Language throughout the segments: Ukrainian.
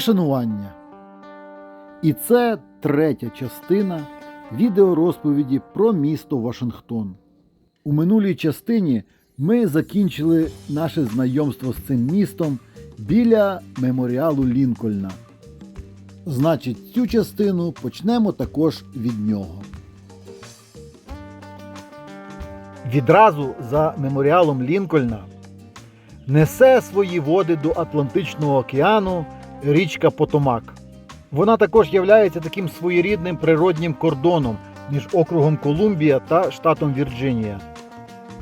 Шанування. І це третя частина відеорозповіді про місто Вашингтон. У минулій частині ми закінчили наше знайомство з цим містом біля меморіалу Лінкольна. Значить, цю частину почнемо також від нього. Відразу за меморіалом Лінкольна несе свої води до Атлантичного океану річка Потомак. Вона також є таким своєрідним природнім кордоном між округом Колумбія та штатом Вірджинія.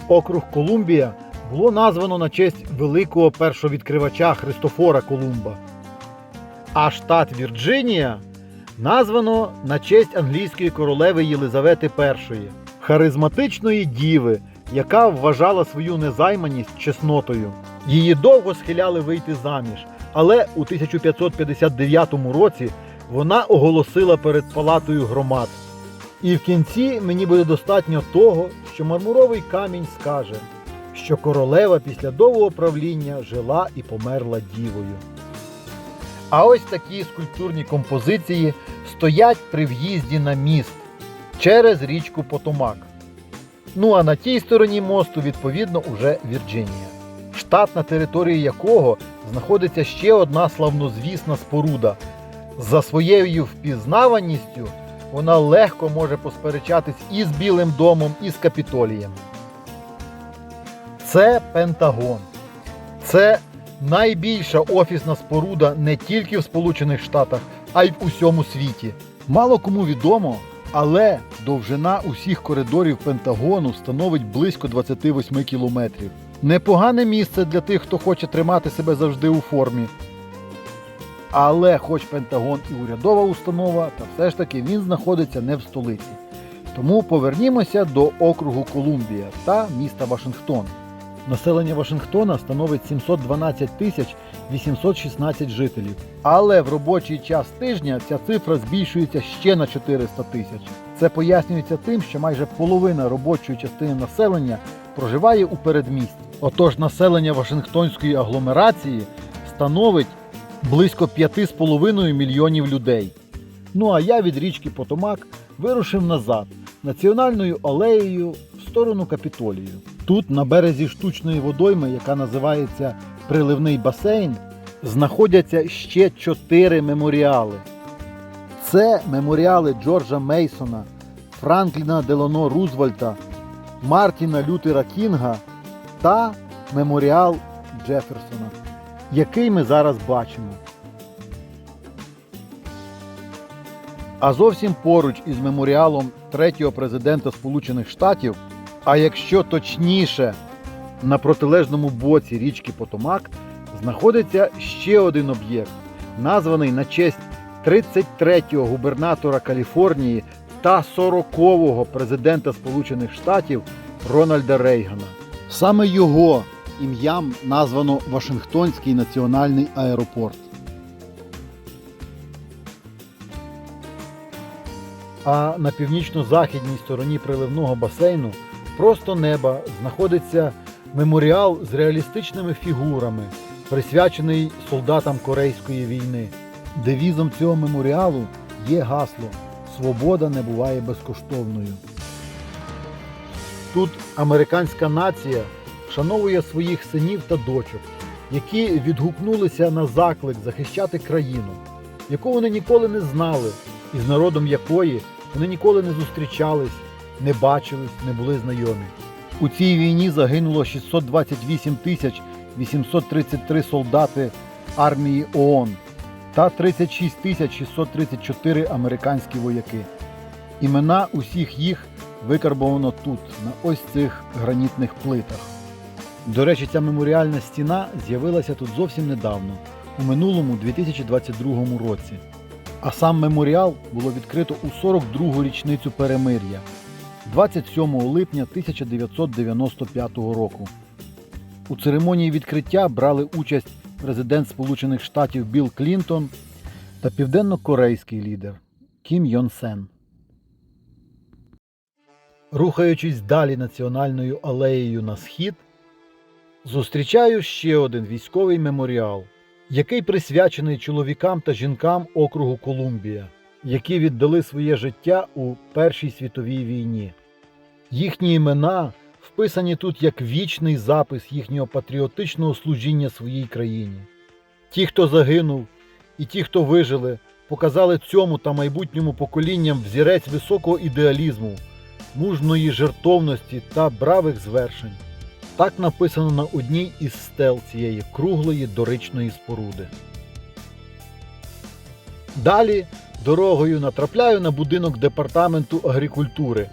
Округ Колумбія було названо на честь великого першовідкривача Христофора Колумба. А штат Вірджинія названо на честь англійської королеви Єлизавети І, харизматичної діви, яка вважала свою незайманість чеснотою. Її довго схиляли вийти заміж, але у 1559 році вона оголосила перед палатою громад. І в кінці мені буде достатньо того, що мармуровий камінь скаже, що королева після довгого правління жила і померла дівою. А ось такі скульптурні композиції стоять при в'їзді на міст через річку Потомак. Ну а на тій стороні мосту, відповідно, уже Вірджинія, штат, на території якого знаходиться ще одна славнозвісна споруда. За своєю впізнаваністю вона легко може посперечатись і з Білим домом, і з Капітолієм. Це Пентагон. Це найбільша офісна споруда не тільки в Сполучених Штатах, а й в усьому світі. Мало кому відомо, але довжина усіх коридорів Пентагону становить близько 28 кілометрів. Непогане місце для тих, хто хоче тримати себе завжди у формі. Але хоч Пентагон і урядова установа, та все ж таки він знаходиться не в столиці. Тому повернімося до округу Колумбія та міста Вашингтон. Населення Вашингтона становить 712 тисяч 816 жителів. Але в робочий час тижня ця цифра збільшується ще на 400 тисяч. Це пояснюється тим, що майже половина робочої частини населення проживає у передмісті. Отож, населення Вашингтонської агломерації становить близько 5,5 мільйонів людей. Ну а я від річки Потомак вирушив назад національною алеєю в сторону Капітолію. Тут, на березі штучної водойми, яка називається Приливний басейн, знаходяться ще чотири меморіали. Це меморіали Джорджа Мейсона, Франкліна Делано Рузвельта, Мартіна Лютера Кінга та меморіал Джеферсона, який ми зараз бачимо. А зовсім поруч із меморіалом третього президента Сполучених Штатів, а якщо точніше, на протилежному боці річки Потомак, знаходиться ще один об'єкт, названий на честь 33-го губернатора Каліфорнії та 40-го президента Сполучених Штатів Рональда Рейгана. Саме його ім'ям названо Вашингтонський національний аеропорт. А на північно-західній стороні приливного басейну просто неба знаходиться меморіал з реалістичними фігурами, присвячений солдатам Корейської війни. Девізом цього меморіалу є гасло Свобода не буває безкоштовною. Тут американська нація вшановує своїх синів та дочок, які відгукнулися на заклик захищати країну, яку вони ніколи не знали, і з народом якої вони ніколи не зустрічались, не бачились, не були знайомі. У цій війні загинуло 628 тисяч 833 солдати армії ООН та 36 тисяч 634 американські вояки. Імена усіх їх викарбовано тут, на ось цих гранітних плитах. До речі, ця меморіальна стіна з'явилася тут зовсім недавно, у минулому 2022 році. А сам меморіал було відкрито у 42-гу річницю перемир'я 27 липня 1995 року. У церемонії відкриття брали участь президент Сполучених Штатів Білл Клінтон та південно-корейський лідер Кім Йон Сен. Рухаючись далі національною алеєю на схід, зустрічаю ще один військовий меморіал який присвячений чоловікам та жінкам округу Колумбія, які віддали своє життя у Першій світовій війні. Їхні імена вписані тут як вічний запис їхнього патріотичного служіння своїй країні. Ті, хто загинув, і ті, хто вижили, показали цьому та майбутньому поколінням взірець високого ідеалізму, мужної жертовності та бравих звершень. Так написано на одній із стел цієї круглої доричної споруди. Далі дорогою натрапляю на будинок департаменту агрикультури.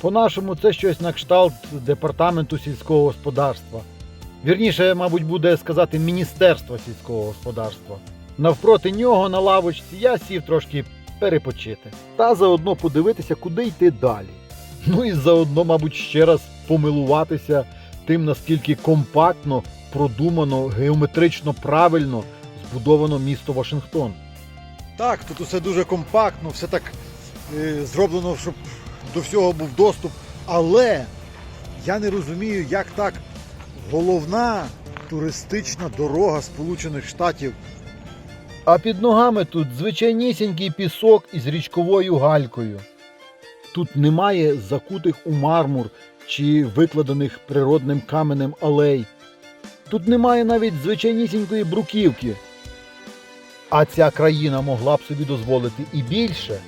По-нашому, це щось на кшталт департаменту сільського господарства. Вірніше, мабуть, буде сказати Міністерства сільського господарства. Навпроти нього на лавочці я сів трошки перепочити та заодно подивитися, куди йти далі. Ну і заодно, мабуть, ще раз помилуватися тим, наскільки компактно, продумано, геометрично правильно збудовано місто Вашингтон. Так, тут усе дуже компактно, все так е, зроблено, щоб до всього був доступ. Але я не розумію, як так головна туристична дорога Сполучених Штатів. А під ногами тут звичайнісінький пісок із річковою галькою. Тут немає закутих у мармур чи викладених природним каменем алей. Тут немає навіть звичайнісінької бруківки. А ця країна могла б собі дозволити і більше.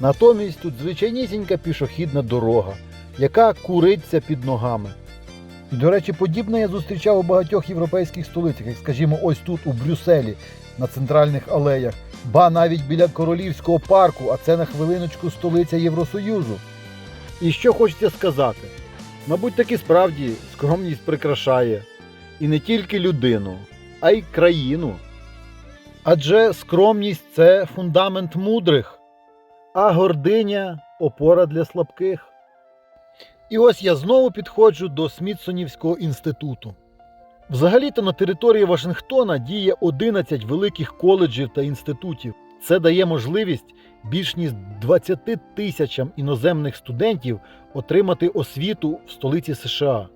Натомість тут звичайнісінька пішохідна дорога, яка куриться під ногами. І, до речі, подібне я зустрічав у багатьох європейських столицях, як, скажімо, ось тут, у Брюсселі, на центральних алеях, ба навіть біля королівського парку, а це на хвилиночку столиця Євросоюзу. І що хочеться сказати? Мабуть, таки справді скромність прикрашає і не тільки людину, а й країну. Адже скромність це фундамент мудрих, а гординя опора для слабких. І ось я знову підходжу до Смітсонівського інституту. Взагалі-то на території Вашингтона діє 11 великих коледжів та інститутів. Це дає можливість більш ніж 20 тисячам іноземних студентів отримати освіту в столиці США.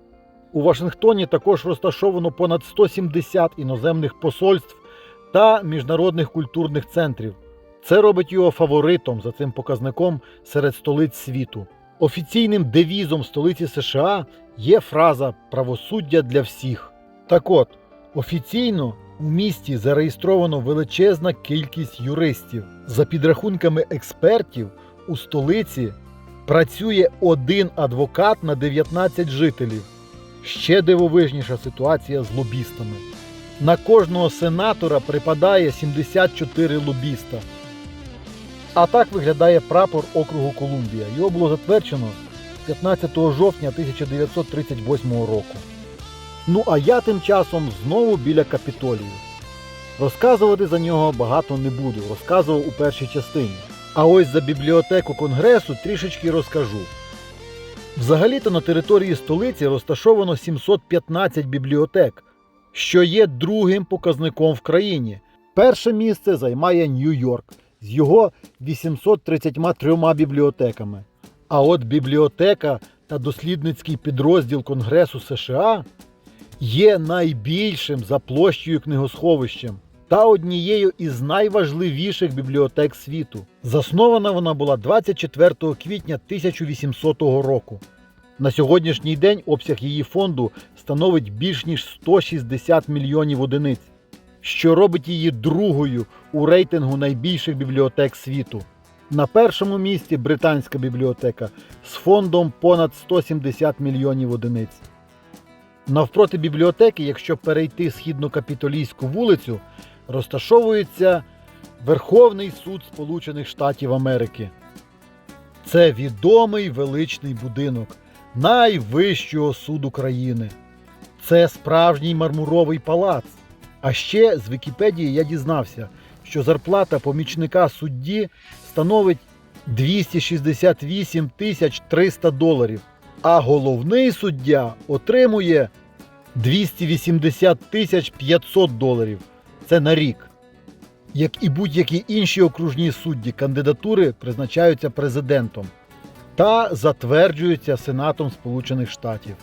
У Вашингтоні також розташовано понад 170 іноземних посольств та міжнародних культурних центрів. Це робить його фаворитом за цим показником серед столиць світу. Офіційним девізом столиці США є фраза правосуддя для всіх. Так от, офіційно у місті зареєстровано величезна кількість юристів. За підрахунками експертів, у столиці працює один адвокат на 19 жителів. Ще дивовижніша ситуація з лобістами. На кожного сенатора припадає 74 лобіста. А так виглядає прапор округу Колумбія. Його було затверджено 15 жовтня 1938 року. Ну а я тим часом знову біля капітолію. Розказувати за нього багато не буду, розказував у першій частині. А ось за бібліотеку Конгресу трішечки розкажу. Взагалі-то на території столиці розташовано 715 бібліотек, що є другим показником в країні. Перше місце займає Нью-Йорк з його 833 бібліотеками. А от бібліотека та дослідницький підрозділ Конгресу США є найбільшим за площею книгосховищем та однією із найважливіших бібліотек світу. Заснована вона була 24 квітня 1800 року. На сьогоднішній день обсяг її фонду становить більш ніж 160 мільйонів одиниць, що робить її другою у рейтингу найбільших бібліотек світу. На першому місці британська бібліотека з фондом понад 170 мільйонів одиниць. Навпроти бібліотеки, якщо перейти східно-капітолійську вулицю, розташовується Верховний суд Сполучених Штатів Америки. Це відомий величний будинок найвищого суду країни. Це справжній мармуровий палац. А ще з Вікіпедії я дізнався, що зарплата помічника судді становить 268 тисяч 300 доларів, а головний суддя отримує 280 тисяч 500 доларів. Це на рік. Як і будь-які інші окружні судді, кандидатури призначаються президентом та затверджуються Сенатом Сполучених Штатів.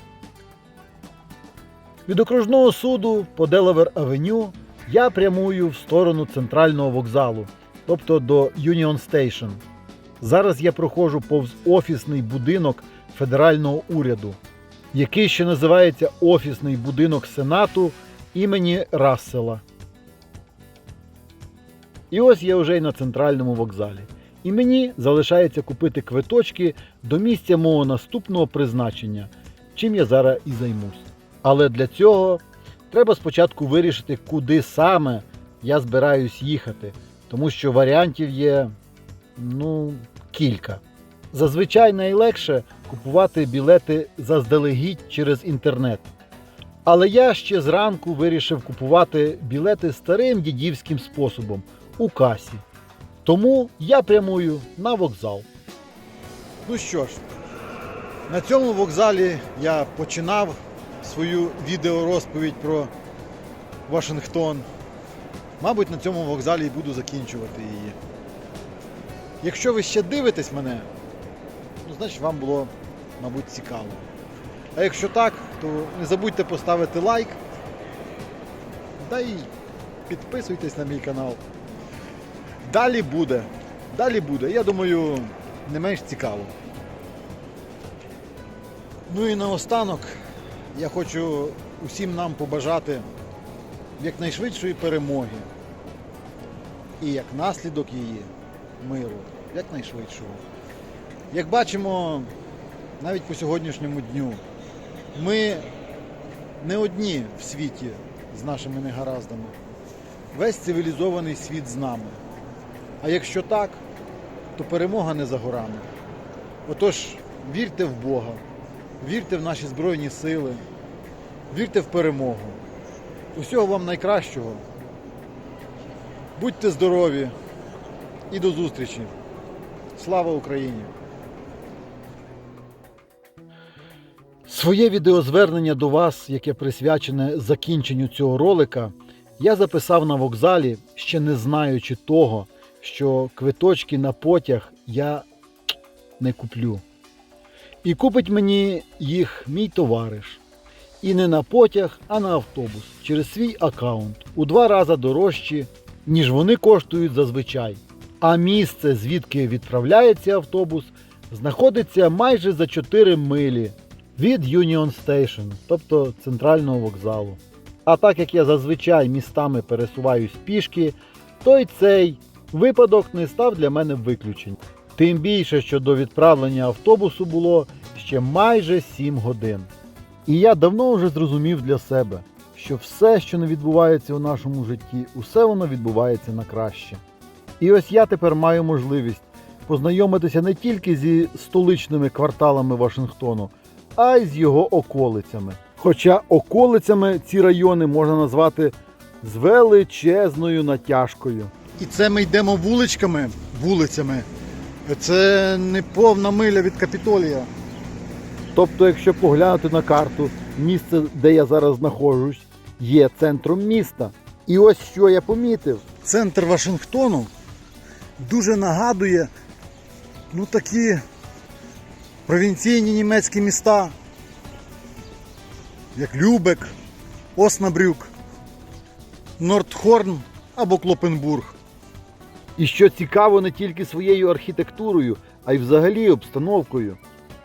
Від окружного суду по Делавер Авеню я прямую в сторону центрального вокзалу, тобто до Union Station. Зараз я проходжу повз офісний будинок федерального уряду, який ще називається Офісний будинок Сенату імені Рассела. І ось я вже й на центральному вокзалі. І мені залишається купити квиточки до місця мого наступного призначення, чим я зараз і займусь. Але для цього треба спочатку вирішити, куди саме я збираюсь їхати, тому що варіантів є ну, кілька. Зазвичай найлегше купувати білети заздалегідь через інтернет. Але я ще зранку вирішив купувати білети старим дідівським способом у касі. Тому я прямую на вокзал. Ну що ж, на цьому вокзалі я починав свою відеорозповідь про Вашингтон. Мабуть, на цьому вокзалі і буду закінчувати її. Якщо ви ще дивитесь мене, значить вам було, мабуть, цікаво. А якщо так, то не забудьте поставити лайк. Да і підписуйтесь на мій канал. Далі буде. Далі буде. Я думаю, не менш цікаво. Ну і наостанок я хочу усім нам побажати якнайшвидшої перемоги. І як наслідок її миру, якнайшвидшого. Як бачимо, навіть по сьогоднішньому дню, ми не одні в світі з нашими негараздами. Весь цивілізований світ з нами. А якщо так, то перемога не за горами. Отож, вірте в Бога, вірте в наші Збройні сили, вірте в перемогу. Усього вам найкращого. Будьте здорові і до зустрічі. Слава Україні! Своє відеозвернення до вас, яке присвячене закінченню цього ролика, я записав на вокзалі, ще не знаючи того, що квиточки на потяг я не куплю. І купить мені їх мій товариш. І не на потяг, а на автобус через свій аккаунт у два рази дорожчі, ніж вони коштують зазвичай. А місце, звідки відправляється автобус, знаходиться майже за 4 милі від Union Station, тобто центрального вокзалу. А так як я зазвичай містами пересуваюсь пішки, то й цей випадок не став для мене виключенням. Тим більше, що до відправлення автобусу було ще майже 7 годин. І я давно вже зрозумів для себе, що все, що не відбувається у нашому житті, усе воно відбувається на краще. І ось я тепер маю можливість познайомитися не тільки зі столичними кварталами Вашингтону, а й з його околицями. Хоча околицями ці райони можна назвати з величезною натяжкою. І це ми йдемо вуличками, вулицями. Це не повна миля від капітолія. Тобто, якщо поглянути на карту, місце, де я зараз знаходжусь, є центром міста. І ось що я помітив. Центр Вашингтону дуже нагадує ну, такі провінційні німецькі міста, як Любек, Оснабрюк, Нордхорн або Клопенбург. І що цікаво не тільки своєю архітектурою, а й взагалі обстановкою.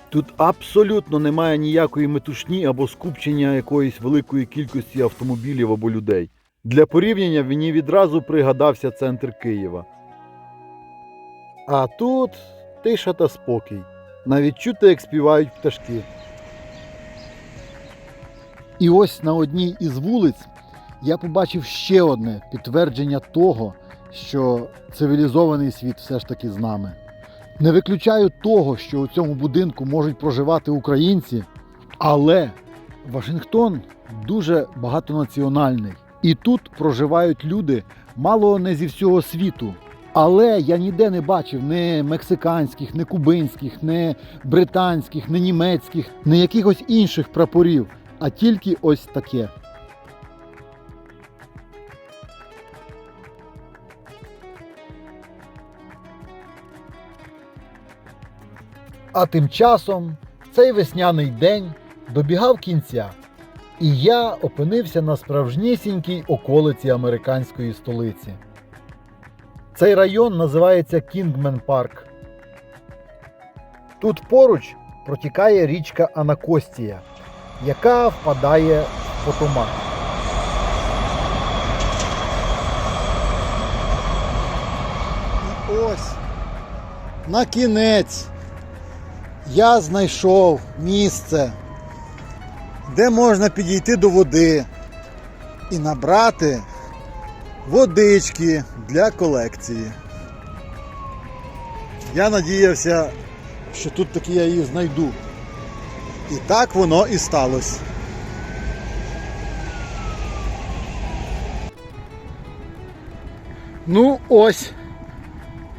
Тут абсолютно немає ніякої метушні або скупчення якоїсь великої кількості автомобілів або людей. Для порівняння мені відразу пригадався центр Києва. А тут тиша та спокій. Навіть чути, як співають пташки. І ось на одній із вулиць я побачив ще одне підтвердження того, що цивілізований світ все ж таки з нами. Не виключаю того, що у цьому будинку можуть проживати українці, але Вашингтон дуже багатонаціональний. І тут проживають люди мало не зі всього світу. Але я ніде не бачив ні мексиканських, ні кубинських, ні британських, ні німецьких, ні якихось інших прапорів, а тільки ось таке. А тим часом цей весняний день добігав кінця. І я опинився на справжнісінькій околиці американської столиці. Цей район називається Кінгмен Парк. Тут поруч протікає річка Анакостія, яка впадає в Потомак. І ось на кінець я знайшов місце, де можна підійти до води і набрати водички для колекції. Я надіявся, що тут таки я її знайду. І так воно і сталося. Ну, ось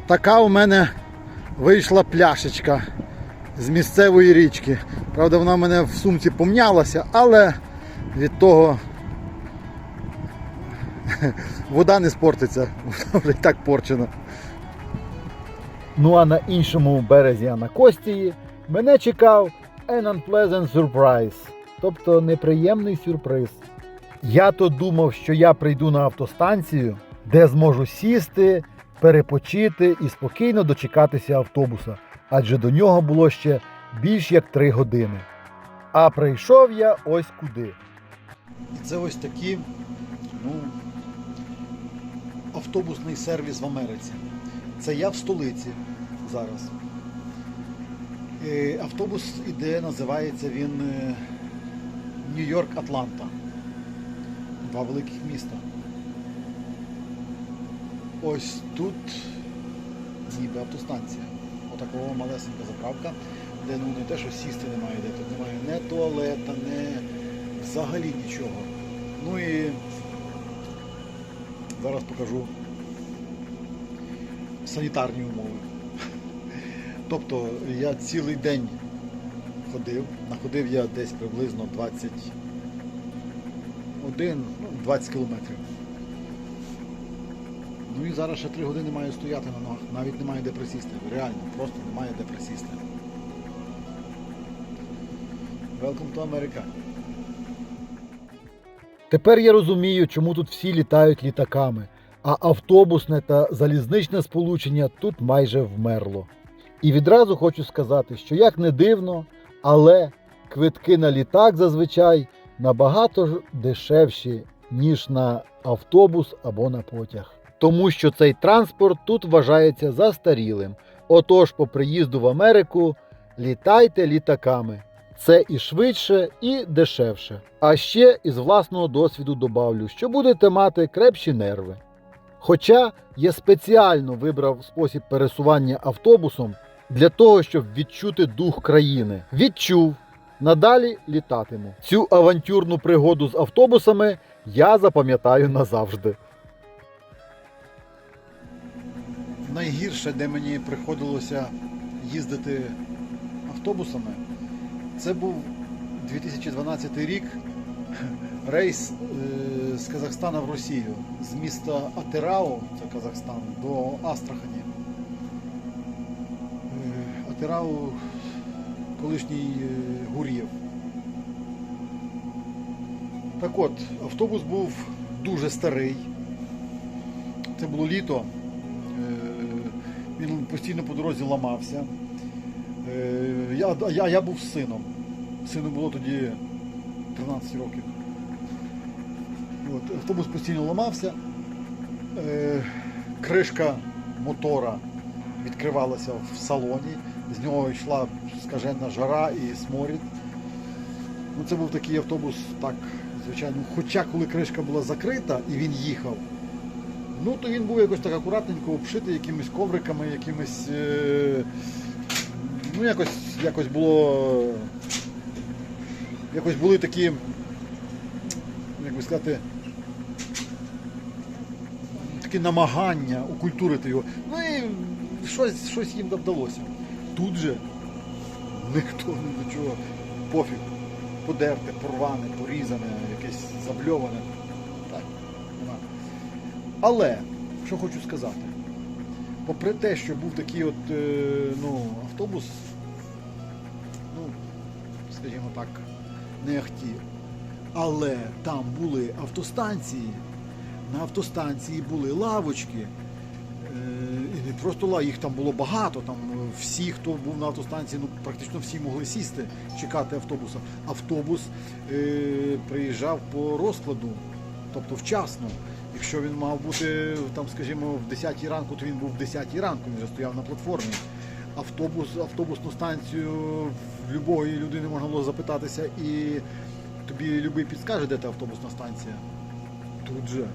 така у мене вийшла пляшечка з місцевої річки. Правда, вона в мене в сумці помнялася, але від того вода не спортиться, вона вже і так порчена. Ну а на іншому березі Анакостії мене чекав an unpleasant surprise, тобто неприємний сюрприз. Я то думав, що я прийду на автостанцію, де зможу сісти, перепочити і спокійно дочекатися автобуса, адже до нього було ще більш як три години. А прийшов я ось куди. Це ось такі, ну, автобусний сервіс в Америці. Це я в столиці зараз. Е, Автобус іде, називається він е, Нью-Йорк Атланта. Два великих міста. Ось тут ніби автостанція. Отакого малесенька заправка, де ну не те, що сісти немає, де тут немає ні туалета, ні взагалі нічого. Ну і зараз покажу санітарні умови. Тобто я цілий день ходив, находив я десь приблизно 21, ну, 20 кілометрів. Ну і зараз ще 3 години маю стояти на ногах, навіть немає де присісти. Реально, просто немає де присісти. Welcome to America. Тепер я розумію, чому тут всі літають літаками, а автобусне та залізничне сполучення тут майже вмерло. І відразу хочу сказати, що як не дивно, але квитки на літак зазвичай набагато дешевші, ніж на автобус або на потяг. Тому що цей транспорт тут вважається застарілим. Отож, по приїзду в Америку літайте літаками. Це і швидше, і дешевше. А ще із власного досвіду добавлю, що будете мати крепші нерви. Хоча я спеціально вибрав спосіб пересування автобусом для того, щоб відчути дух країни. Відчув, надалі літатиму. Цю авантюрну пригоду з автобусами я запам'ятаю назавжди. Найгірше, де мені приходилося їздити автобусами, це був 2012 рік. Рейс е, з Казахстана в Росію з міста Атирау, це Казахстан, до Астрахані. Е, Атирау колишній е, Гур'єв. Так от, автобус був дуже старий. Це було літо. Він постійно по дорозі ламався. Е, Я, я, я був сином. Сину було тоді 13 років. От, автобус постійно ламався. Е, кришка мотора відкривалася в салоні, з нього йшла скажена жара і сморід. Ну, це був такий автобус, так, звичайно, хоча коли кришка була закрита і він їхав, ну то він був якось так акуратненько обшитий якимись ковриками, якимись. Е, ну, якось, якось було. Якось були такі, як би сказати, такі намагання окультурити його. Ну і щось, щось їм вдалося. Тут же ніхто ні до чого пофіг. Подерте, порване, порізане, якесь забльоване. Так. Але, що хочу сказати, попри те, що був такий от е, ну, автобус, скажімо так, не ахті. Але там були автостанції. На автостанції були лавочки. Е, І не просто їх там було багато. Там е, всі, хто був на автостанції, ну практично всі могли сісти, чекати автобуса. Автобус е, приїжджав по розкладу, тобто вчасно. Якщо він мав бути там, скажімо, в 10 ранку, то він був в 10 ранку, він вже стояв на платформі. Автобус, автобусну станцію в любої людини можна було запитатися, і тобі любий підскаже, де та автобусна станція. Тут же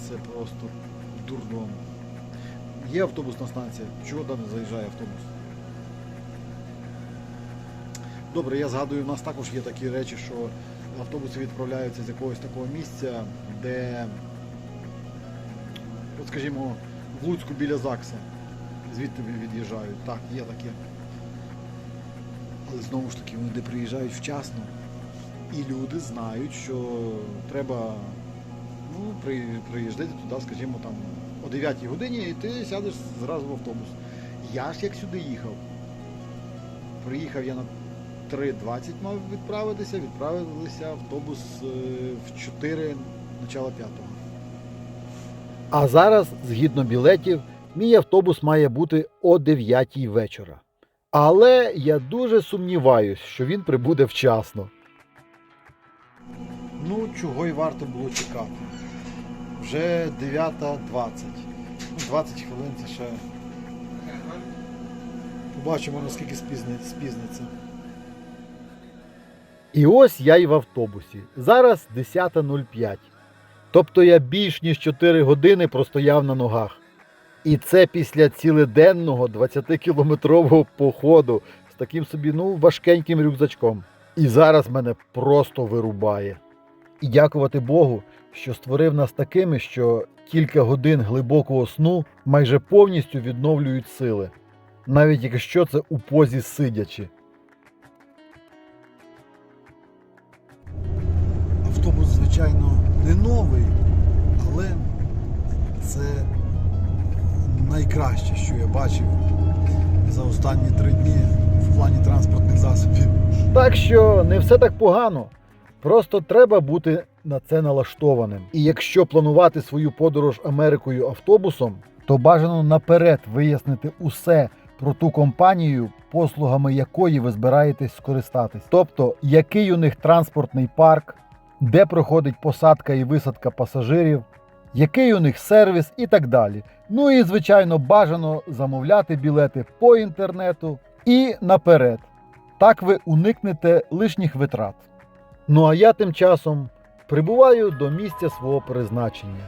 це просто дурдом. Є автобусна станція, чого там не заїжджає автобус? Добре, я згадую, у нас також є такі речі, що автобуси відправляються з якогось такого місця, де, от скажімо, в Луцьку біля ЗАГСа. Звідти від'їжджають. Так, є таке. Але знову ж таки, вони де приїжджають вчасно. І люди знають, що треба ну, приїжджати туди, скажімо, там о 9 годині, і ти сядеш зразу в автобус. Я ж як сюди їхав. Приїхав я на 3.20 мав відправитися, відправилися автобус е, в 4, начало 5. А зараз, згідно білетів, мій автобус має бути о 9 вечора. Але я дуже сумніваюсь, що він прибуде вчасно. Ну, чого й варто було чекати. Вже 9.20. Ну, 20 хвилин це ще. Побачимо, наскільки спізниться. І ось я й в автобусі. Зараз 10.05. Тобто я більш ніж 4 години простояв на ногах. І це після цілиденного 20-кілометрового походу з таким собі ну, важкеньким рюкзачком. І зараз мене просто вирубає. І дякувати Богу, що створив нас такими, що кілька годин глибокого сну майже повністю відновлюють сили, навіть якщо це у позі сидячи. Автобус, звичайно, не новий, але це найкраще, що я бачив за останні три дні в плані транспортних засобів. Так що не все так погано. Просто треба бути на це налаштованим. І якщо планувати свою подорож Америкою автобусом, то бажано наперед вияснити усе про ту компанію, послугами якої ви збираєтесь скористатись. Тобто, який у них транспортний парк, де проходить посадка і висадка пасажирів, який у них сервіс і так далі. Ну і звичайно, бажано замовляти білети по інтернету і наперед. Так ви уникнете лишніх витрат. Ну а я тим часом прибуваю до місця свого призначення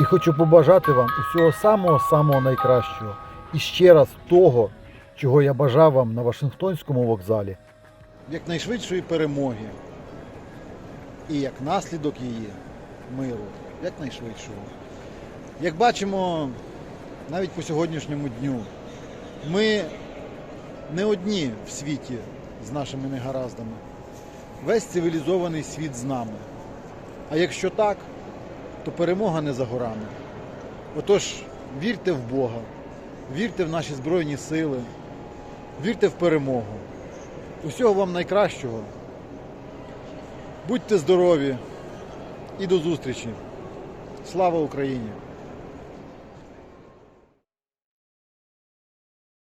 і хочу побажати вам усього самого-самого найкращого і ще раз того, чого я бажав вам на Вашингтонському вокзалі. Якнайшвидшої перемоги і як наслідок її миру, якнайшвидшого. Як бачимо, навіть по сьогоднішньому дню, ми не одні в світі з нашими негараздами. Весь цивілізований світ з нами. А якщо так, то перемога не за горами. Отож, вірте в Бога, вірте в наші Збройні Сили, вірте в перемогу. Усього вам найкращого. Будьте здорові і до зустрічі. Слава Україні!